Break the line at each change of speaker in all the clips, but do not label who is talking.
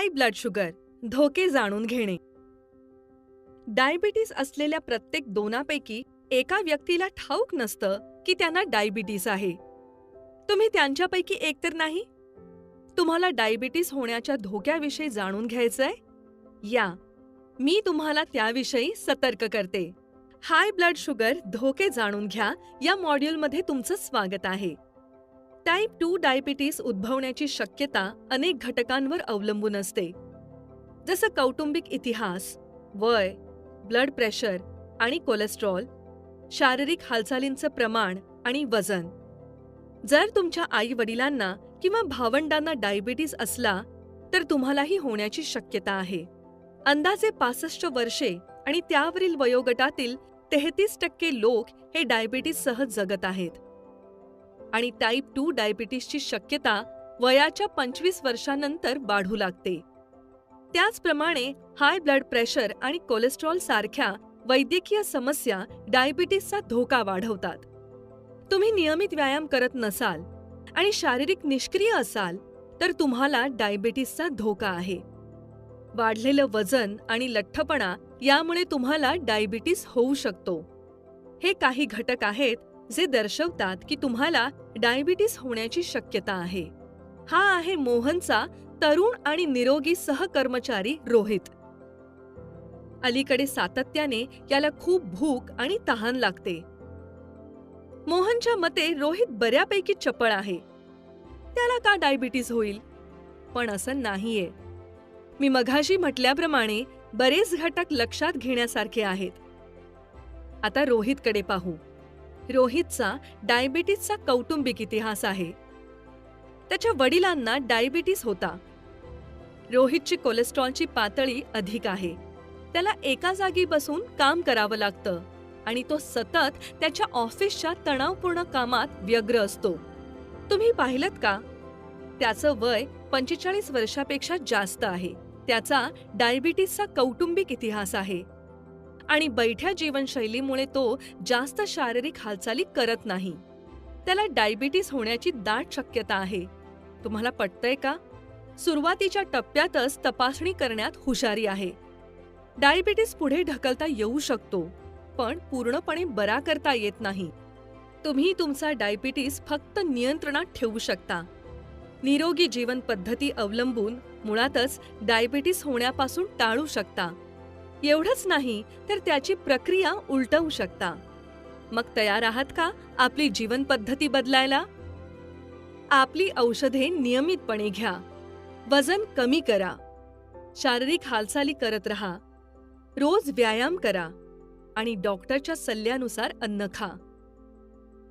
High blood sugar धोके जाणून घेणे. डायबिटीस असलेल्या प्रत्येक दोनापैकी एका व्यक्तीला ठाऊक नसतं की त्यांना डायबिटीस आहे. तुम्ही त्यांच्यापैकी एक तर नाही? तुम्हाला डायबिटीस होण्याच्या धोक्याविषयी जाणून घ्यायचंय? या मी तुम्हाला त्याविषयी सतर्क करते. हाय ब्लड शुगर धोके जाणून घ्या या मॉड्यूलमध्ये तुमचं स्वागत आहे. टाईप टू डायबिटीस उद्भवण्याची शक्यता अनेक घटकांवर अवलंबून असते. जसं कौटुंबिक इतिहास वय ब्लड प्रेशर आणि कोलेस्ट्रॉल शारीरिक हालचालींचं प्रमाण आणि वजन. जर तुमच्या आई वडिलांना किंवा भावंडांना डायबिटीस असला तर तुम्हालाही होण्याची शक्यता आहे. अंदाजे पासष्ट वर्षे आणि त्यावरील वयोगटातील तेहतीस टक्के लोक हे डायबिटीससह जगत आहेत. आणि टाईप टू डायबिटीसची शक्यता वयाच्या पंचवीस वर्षांनंतर वाढू लागते. त्याचप्रमाणे हाय ब्लड प्रेशर आणि कोलेस्ट्रॉल सारख्या वैद्यकीय समस्या डायबिटीसचा धोका वाढवतात. तुम्ही नियमित व्यायाम करत नसाल आणि शारीरिक निष्क्रिय असाल तर तुम्हाला डायबिटीसचा धोका आहे. वाढलेलं वजन आणि लठ्ठपणा यामुळे तुम्हाला डायबिटीस होऊ शकतो. हे काही घटक आहेत जे दर्शवतात की तुम्हाला डायबिटीस होण्याची शक्यता आहे. हा आहे मोहनचा तरुण आणि निरोगी सहकर्मचारी रोहित. अलीकडे सातत्याने याला खूप भूक आणि तहान लागते. मोहनच्या मते रोहित बऱ्यापैकी चपळ आहे. त्याला का डायबिटीस होईल? पण असं नाहीये. मी मघाशी म्हटल्याप्रमाणे बरेच घटक लक्षात घेण्यासारखे आहेत. आता रोहितकडे पाहू. रोहितचा डायबिटीसचा कौटुंबिक इतिहास आहे. त्याच्या वडिलांना डायबिटीस होता. रोहितची कोलेस्ट्रॉलची पातळी अधिक आहे. त्याला एका जागी बसून काम करावं लागतं आणि तो सतत त्याच्या ऑफिसच्या तणावपूर्ण कामात व्यग्र असतो. तुम्ही पाहिलं का? त्याचं वय पंचेचाळीस वर्षापेक्षा जास्त आहे. त्याचा डायबिटीसचा कौटुंबिक इतिहास आहे. आणि बैठ्या जीवनशैलीमुळे तो जास्त शारीरिक हालचाली करत नाही. त्याला डायबिटीस होण्याची दाट शक्यता आहे. तुम्हाला पटतंय का? सुरुवातीच्या टप्प्यातच तपासणी करण्यात हुशारी आहे. डायबिटीस पुढे ढकलता येऊ शकतो पण पूर्णपणे बरा करता येत नाही. तुम्ही तुमचा डायबिटीस फक्त नियंत्रणात ठेवू शकता. निरोगी जीवन पद्धती अवलंबून मुळातच डायबिटीस होण्यापासून टाळू शकता. एवढंच नाही तर त्याची प्रक्रिया उलटवू शकता. मग तयार आहात का आपली जीवन पद्धती बदलायला? आपली औषधे नियमितपणे घ्या. वजन कमी करा. शारीरिक हालचाली करत राहा. रोज व्यायाम करा आणि डॉक्टरच्या सल्ल्यानुसार अन्न खा.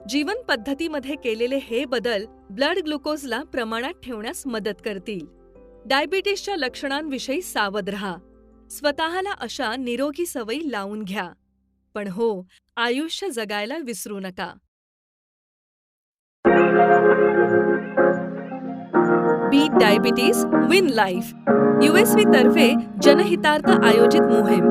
जीवन पद्धतीमध्ये केलेले हे बदल ब्लड ग्लुकोजला प्रमाणात ठेवण्यास मदत करतील. डायबिटीसच्या लक्षणांविषयी सावध राहा. स्वतःला अशा निरोगी सवयी लावून घ्या. पण हो आयुष्य जगायला विसरू नका. Beat diabetes win life USV तर्फे जनहितार्थ आयोजित मोहीम.